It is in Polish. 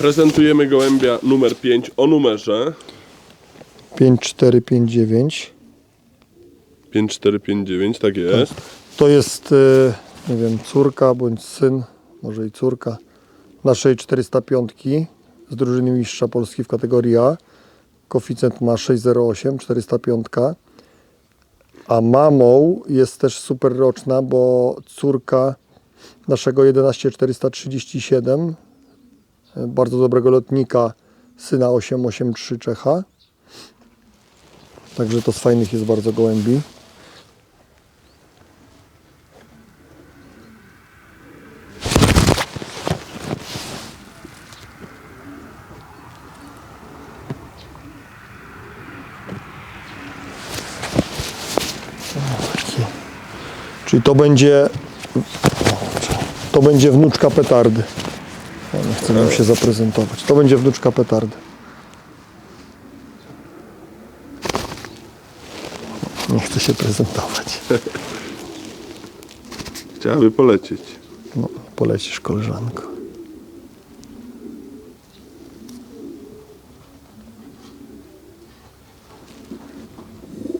Prezentujemy gołębia numer 5 o numerze 5459. 5459, tak jest. To jest, e, nie wiem, córka bądź syn, może i córka naszej 405 z drużyny mistrza Polski w kategorii A. Koeficjent ma 608, 405. A mamą jest też super roczna, bo córka naszego 11437, e, bardzo dobrego lotnika, syna 883 Czecha. Także to z fajnych jest bardzo gołębi. Czyli to będzie to będzie wnuczka petardy. Nie chcę nam się zaprezentować. To będzie wnuczka petardy. Nie chcę się prezentować. Chciałaby polecieć. No, polecisz koleżanko.